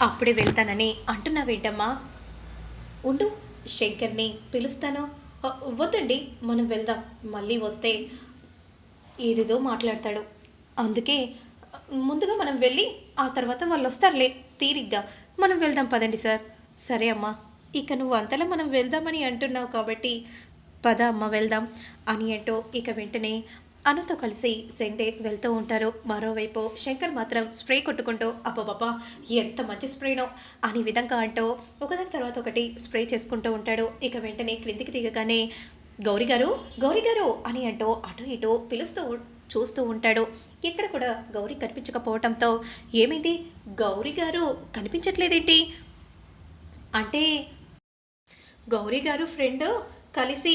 అప్పుడే వెళ్తానని అంటున్నావేంటమ్మా? ఉండు శంకర్ని పిలుస్తాను. వద్దండి మనం వెళ్దాం. మళ్ళీ వస్తే ఏదేదో మాట్లాడతాడు. అందుకే ముందుగా మనం వెళ్ళి ఆ తర్వాత వాళ్ళు వస్తారులే తీరిగ్గా. మనం వెళ్దాం పదండి సార్. సరే అమ్మా. ఇక నువ్వు అంతలా మనం వెళ్దామని అంటున్నావు కాబట్టి పద అమ్మ వెళ్దాం అని అంటూ ఇక వెంటనే అనుతో కలిసి సెండే వెళ్తూ ఉంటారు. మరోవైపు శంకర్ మాత్రం స్ప్రే కొట్టుకుంటూ అబ్బబ్బబ్బా ఎంత మంచి స్ప్రేనో అనే విధంగా అంటూ ఒకదాని తర్వాత ఒకటి స్ప్రే చేసుకుంటూ ఉంటాడు. ఇక వెంటనే క్రిందికి దిగగానే గౌరీ గారు గౌరీ గారు అని అంటూ అటు ఇటు పిలుస్తూ చూస్తూ ఉంటాడు. ఇక్కడ కూడా గౌరీ కనిపించకపోవటంతో ఏమైంది? గౌరీ గారు కనిపించట్లేదేంటి? అంటే గౌరీ గారు ఫ్రెండ్ కలిసి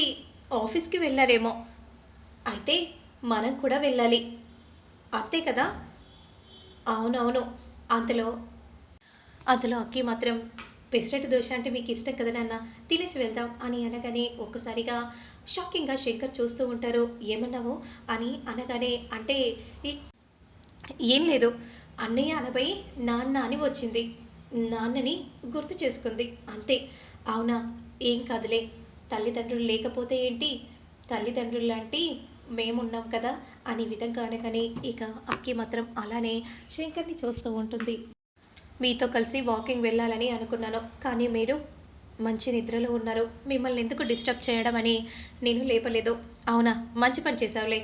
ఆఫీస్కి వెళ్ళారేమో. అయితే మనం కూడా వెళ్ళాలి. అంతే కదా? అవునవును. అంతలో అందులో అక్కి మాత్రం పెసరట్టు దోశ అంటే మీకు ఇష్టం కదా నాన్న? తినేసి వెళ్దాం అని అనగానే ఒక్కసారిగా షాకింగ్గా శంకర్ చూస్తూ ఉంటారు. ఏమన్నావు? అని అనగానే అంటే ఏం లేదు. అన్నయ్య అనబై నాన్న అని వచ్చింది. నాన్నని గుర్తు చేసుకుంది. అంతే. అవునా? ఏం కాదులే. తల్లిదండ్రులు లేకపోతే ఏంటి? తల్లిదండ్రులు లాంటి మేమున్నాం కదా అనే విధంగా అనగానే ఇక అక్కి మాత్రం అలానే శంకర్ని చూస్తూ ఉంటుంది. మీతో కలిసి వాకింగ్ వెళ్ళాలని అనుకున్నాను. కానీ మీరు మంచి నిద్రలో ఉన్నారు. మిమ్మల్ని ఎందుకు డిస్టర్బ్ చేయడం అని నేను లేపలేదు. అవునా? మంచి పని చేసావులే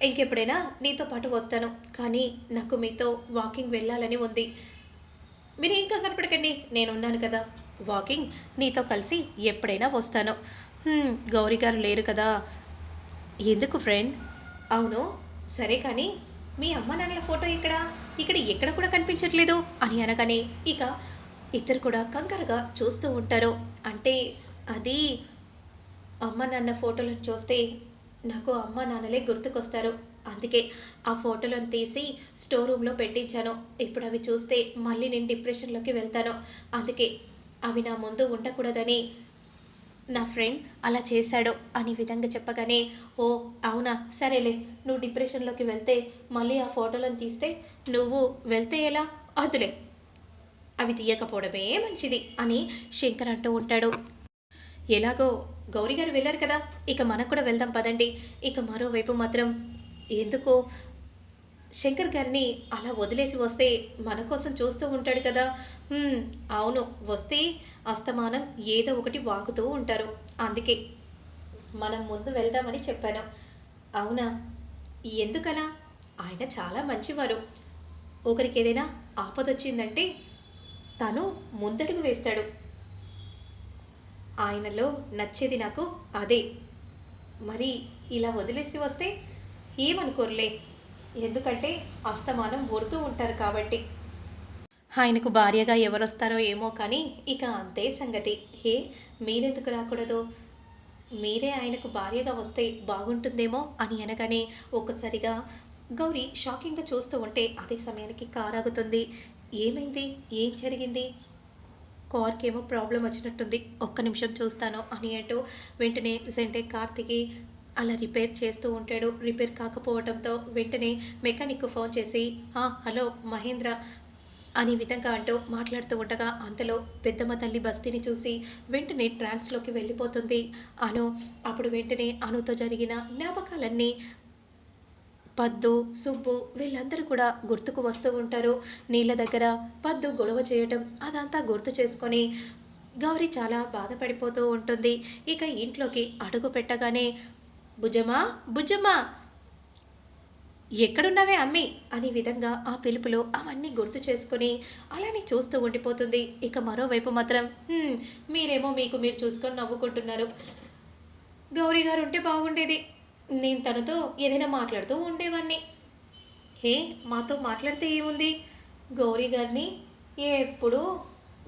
ఇంకెప్పుడైనా నీతో పాటు వస్తాను. కానీ నాకు మీతో వాకింగ్ వెళ్ళాలని ఉంది. మీరు ఇంకా కనపడకండి నేను ఉన్నాను కదా. వాకింగ్ నీతో కలిసి ఎప్పుడైనా వస్తాను. గౌరీ గారు లేరు కదా. ఎందుకు ఫ్రెండ్? అవును సరే కానీ మీ అమ్మ నాన్నల ఫోటో ఇక్కడ ఇక్కడ ఎక్కడ కూడా కనిపించట్లేదు అని అనగానే ఇక ఇద్దరు కూడా కంగారుగా చూస్తూ ఉంటారు. అంటే అది అమ్మ నాన్న ఫోటోలను చూస్తే నాకు అమ్మ నాన్నలే గుర్తుకొస్తారు. అందుకే ఆ ఫోటోలను తీసి స్టోర్ రూమ్లో పెట్టించాను. ఇప్పుడు అవి చూస్తే మళ్ళీ నేను డిప్రెషన్లోకి వెళ్తాను. అందుకే అవి నా ముందు ఉండకూడదని నా ఫ్రెండ్ అలా చేశాడు అనే విధంగా చెప్పగానే ఓ అవునా? సరేలే నువ్వు డిప్రెషన్లోకి వెళ్తే మళ్ళీ ఆ ఫోటోలను తీస్తే నువ్వు వెళ్తే ఎలా? అదులే. అవి తీయకపోవడమే మంచిది అని శంకర్ అంటూ ఉంటాడు. ఎలాగో? గౌరీ గారు వెళ్ళారు కదా. ఇక మనకు కూడా వెళ్దాం పదండి. ఇక మరోవైపు మాత్రం ఎందుకో శంకర్ గారిని అలా వదిలేసి వస్తే మన కోసం చూస్తూ ఉంటాడు కదా. అవును వస్తే అస్తమానం ఏదో ఒకటి వాగుతూ ఉంటారు. అందుకే మనం ముందు వెళ్దామని చెప్పాను. అవునా? ఎందుకలా? ఆయన చాలా మంచివారు. ఒకరికి ఏదైనా ఆపదొచ్చిందంటే తను ముందడుగు వేస్తాడు. ఆయనలో నచ్చేది నాకు అదే. మరి ఇలా వదిలేసి వస్తే ఏమనుకోరులే? ఎందుకంటే అస్తమానం ఒడుతూ ఉంటారు కాబట్టి. ఆయనకు భార్యగా ఎవరొస్తారో ఏమో కానీ ఇక అంతే సంగతి. హే మీరెందుకు రాకూడదు? మీరే ఆయనకు భార్యగా వస్తే బాగుంటుందేమో అని అనగానే ఒక్కసారిగా గౌరీ షాకింగ్గా చూస్తూ ఉంటే అదే సమయానికి కార్ ఆగుతుంది ఏమైంది? ఏం జరిగింది? కార్కేమో ప్రాబ్లం వచ్చినట్టుంది. ఒక్క నిమిషం చూస్తాను అని అంటూ వెంటనే సెంటే కార్తికి అలా రిపేర్ చేస్తూ ఉంటాడు. రిపేర్ కాకపోవడంతో వెంటనే మెకానిక్ ఫోన్ చేసి "ఆ, హలో మహేంద్ర అనే విధంగా అంటూ మాట్లాడుతూ ఉండగా అంతలో పెద్దమ్మ తల్లి బస్తీని చూసి వెంటనే ట్రాన్స్లోకి వెళ్ళిపోతుంది. అను అప్పుడు వెంటనే అనుతో జరిగిన జ్ఞాపకాలన్నీ పద్దు సుబ్బు వీళ్ళందరూ కూడా గుర్తుకు వస్తూ ఉంటారు. నీళ్ళ దగ్గర పద్దు గొడవ చేయటం అదంతా గుర్తు చేసుకొని గౌరీ చాలా బాధపడిపోతూ ఉంటుంది. ఇక ఇంట్లోకి అడుగు పెట్టగానే భుజమా? భుజమా? ఎక్కడున్నావే అమ్మి? అనే విధంగా ఆ పిలుపులో అవన్నీ గుర్తు చేసుకొని అలానే చూస్తూ ఉండిపోతుంది. ఇక మరోవైపు మాత్రం మీరేమో మీకు మీరు చూసుకొని నవ్వుకుంటున్నారు. గౌరీ గారు ఉంటే బాగుండేది. నేను తనతో ఏదైనా మాట్లాడుతూ ఉండేవాడిని హే మాతో మాట్లాడితే ఏముంది? గౌరీ గారిని ఎప్పుడు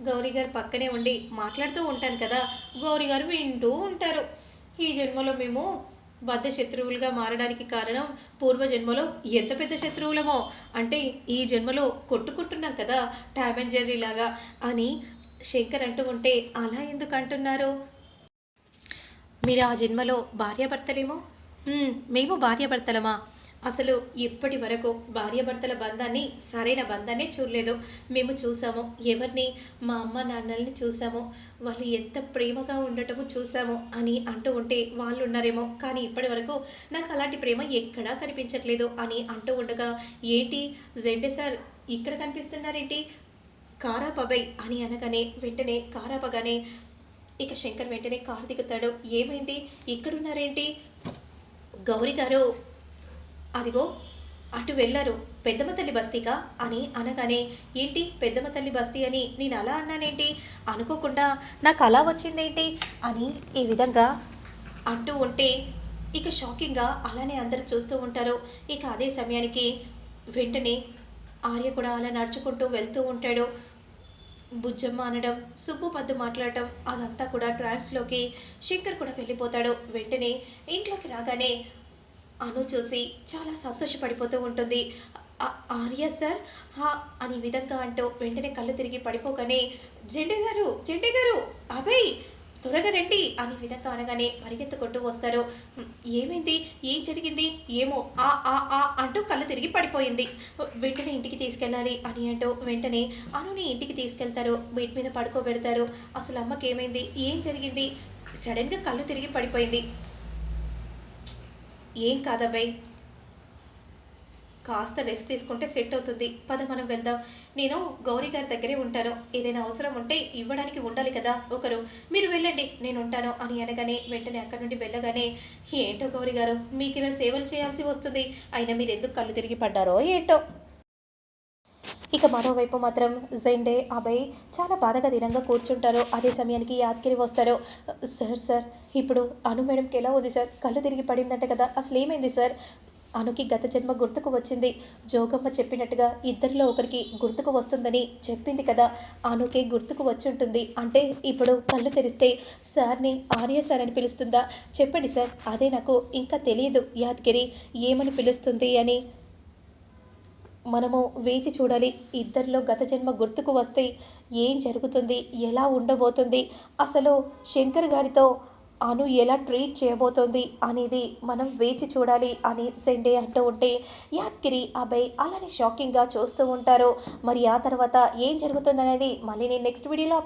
గౌరీ గారి పక్కనే ఉండి మాట్లాడుతూ ఉంటాను కదా. గౌరీ గారు వింటూ ఉంటారు. ఈ జన్మలో మేము బద్ధ శత్రువులుగా మారడానికి కారణం పూర్వ జన్మలో ఎంత పెద్ద శత్రువులమో. అంటే ఈ జన్మలో కొట్టుకుంటున్నాం కదా టామ్ అండ్ జెర్రీ లాగా అని శంకర్ అంటూ ఉంటే అలా ఎందుకు అంటున్నారు? మీరు ఆ జన్మలో భార్యాభర్తలేమో? మేము భార్యాభర్తలమా? అసలు ఇప్పటి వరకు భార్యాభర్తల బంధాన్ని సరైన బంధాన్ని చూడలేదు. మేము చూసాము. ఎవరిని? మా అమ్మ నాన్నల్ని చూసాము. వాళ్ళు ఎంత ప్రేమగా ఉండటము చూసాము అని అంటూ ఉంటే వాళ్ళు ఉన్నారేమో కానీ ఇప్పటి వరకు నాకు అలాంటి ప్రేమ ఎక్కడా కనిపించట్లేదు అని అంటూ ఉండగా ఏంటి? జెండే సార్ ఇక్కడ కనిపిస్తున్నారేంటి? కారాపబై అని అనగానే వెంటనే కారాపగానే ఇక శంకర్ వెంటనే కారు దిగుతాడు. ఏమైంది? ఇక్కడున్నారేంటి? గౌరీ గారు అదిగో అటు వెళ్ళారు. పెద్దమ్మ తల్లి బస్తీకా? అని అనగానే ఏంటి పెద్దమ్మ తల్లి బస్తీ అని నేను అలా అన్నానేంటి? అనుకోకుండా నాకు అలా వచ్చిందేంటి? అని ఈ విధంగా అంటూ ఉంటే ఇక షాకింగ్గా అలానే అందరూ చూస్తూ ఉంటారు. ఇక అదే సమయానికి వెంటనే ఆర్య కూడా అలా నడుచుకుంటూ వెళ్తూ ఉంటాడు. బుజ్జమ్మ అనడం సుబ్బు పద్దు మాట్లాడటం అదంతా కూడా ట్రాన్స్లోకి శంకర్ కూడా వెళ్ళిపోతాడు. వెంటనే ఇంట్లోకి రాగానే అను చూసి చాలా సంతోషపడిపోతూ ఉంటుంది. "ఆ- ఆర్య సార్ హా అని విధంగా అంటూ వెంటనే కళ్ళు తిరిగి పడిపోగానే జెండే గారు జెండే గారు అభయ్ త్వరగా రండి అని విధంగా అనగానే పరిగెత్తుకుంటూ వస్తారు. ఏమైంది? ఏం జరిగింది? ఏమో ఆ ఆ ఆ అంటూ కళ్ళు తిరిగి పడిపోయింది. వెంటనే ఇంటికి తీసుకెళ్ళాలి అని అంటూ వెంటనే అనుని ఇంటికి తీసుకెళ్తారు. బెడ్ మీద పడుకోబెడతారు. అసలు అమ్మకి ఏమైంది ఏం జరిగింది? సడన్గా కళ్ళు తిరిగి పడిపోయింది. ఏం కాదబ్బాయి కాస్త రెస్ట్ తీసుకుంటే సెట్ అవుతుంది. పద మనం వెళ్దాం. నేను గౌరీ గారి దగ్గరే ఉంటాను. ఏదైనా అవసరం ఉంటే ఇవ్వడానికి ఉండాలి కదా ఒకరు. మీరు వెళ్ళండి నేను ఉంటాను అని అనగానే వెంటనే అక్కడి నుండి వెళ్ళగానే ఏంటో గౌరీ గారు మీకు ఇలా సేవలు చేయాల్సి వస్తుంది. అయినా మీరు ఎందుకు కళ్ళు తిరిగి పడ్డారో ఏంటో? ఇక మరోవైపు మాత్రం జెండే అభయ్ చాలా బాధగా దినంగా కూర్చుంటారు. అదే సమయానికి యాదగిరి వస్తారు సార్ సార్ ఇప్పుడు అను మేడంకి ఎలా ఉంది సార్? కళ్ళు తిరిగి పడిందంట కదా. అసలు ఏమైంది సార్? అనుకి గత జన్మ గుర్తుకు వచ్చింది. జోగమ్మ చెప్పినట్టుగా ఇద్దరిలో ఒకరికి గుర్తుకు వస్తుందని చెప్పింది కదా. అనుకే గుర్తుకు వచ్చి ఉంటుంది. అంటే ఇప్పుడు కళ్ళు తెరిస్తే సార్ని ఆర్య సార్ అని పిలుస్తుందా? చెప్పండి సార్ అదే నాకు ఇంకా తెలియదు యాదగిరి. ఏమని పిలుస్తుంది? అని మనము వేచి చూడాలి. ఇద్దరిలో గత జన్మ గుర్తుకు వస్తే ఏం జరుగుతుంది? ఎలా ఉండబోతుంది? అసలు శంకర్ గారితో అను ఎలా ట్రీట్ చేయబోతోంది అనేది మనం వేచి చూడాలి అని సెండే అంటూ ఉంటే యాద్గిరి అభయ్ అలానే షాకింగ్గా చూస్తూ ఉంటారు. మరి ఆ తర్వాత ఏం జరుగుతుందనేది మళ్ళీ నేను నెక్స్ట్ వీడియోలో